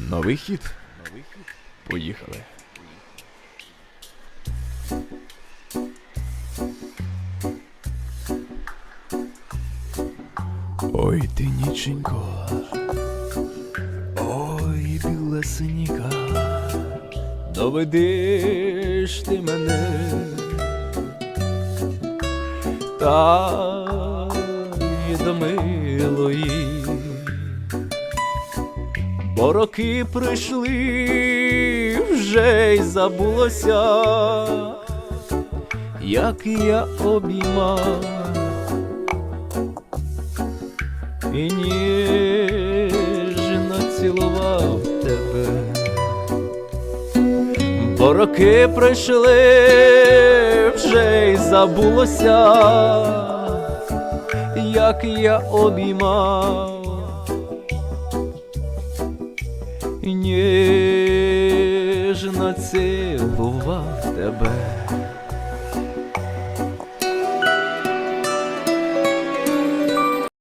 Новий хід. Поїхали. Ой ти ніченько. Ой, білесенька. Доведиш ти мене. Та й до милої. Бо роки прийшли, вже й забулося, як я обіймав. І ніжно цілував тебе. Бо роки пройшли, вже й забулося, як я обіймав ніжно цілував тебе.